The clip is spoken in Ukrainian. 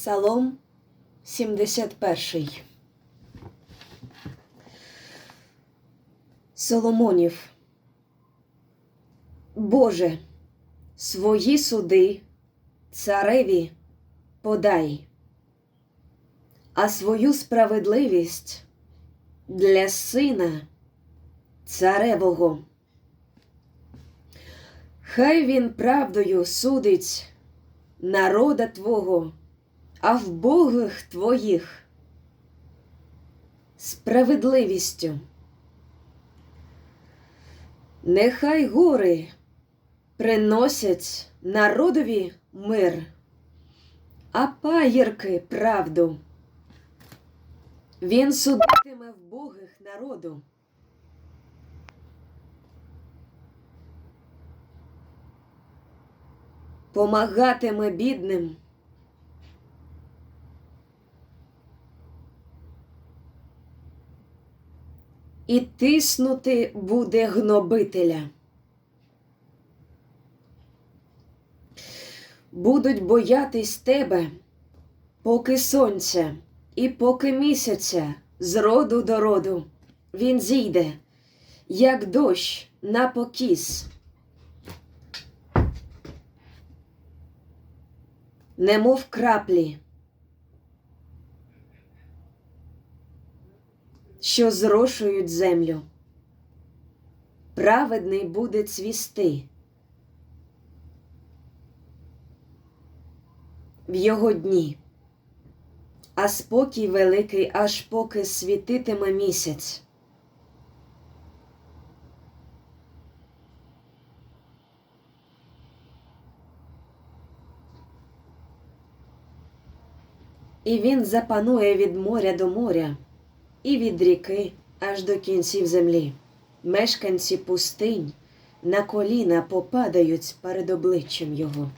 Псалом 71. Соломонів. Боже, свої суди цареві подай, а свою справедливість для сина царевого. Хай він правдою судить народа Твого, а в богах Твоїх справедливістю. Нехай гори приносять народові мир, а паїрки правду. Він судитиме в богих народу. Помагатиме бідним. І тиснути буде гнобителя. Будуть боятись тебе, поки сонця і поки місяця з роду до роду він зійде, як дощ на покіс. Немов краплі, що зрошують землю. Праведний буде цвісти. В його дні, а спокій великий, аж поки світитиме місяць. І він запанує від моря до моря, і від ріки аж до кінців землі. Мешканці пустинь на коліна попадають перед обличчям його.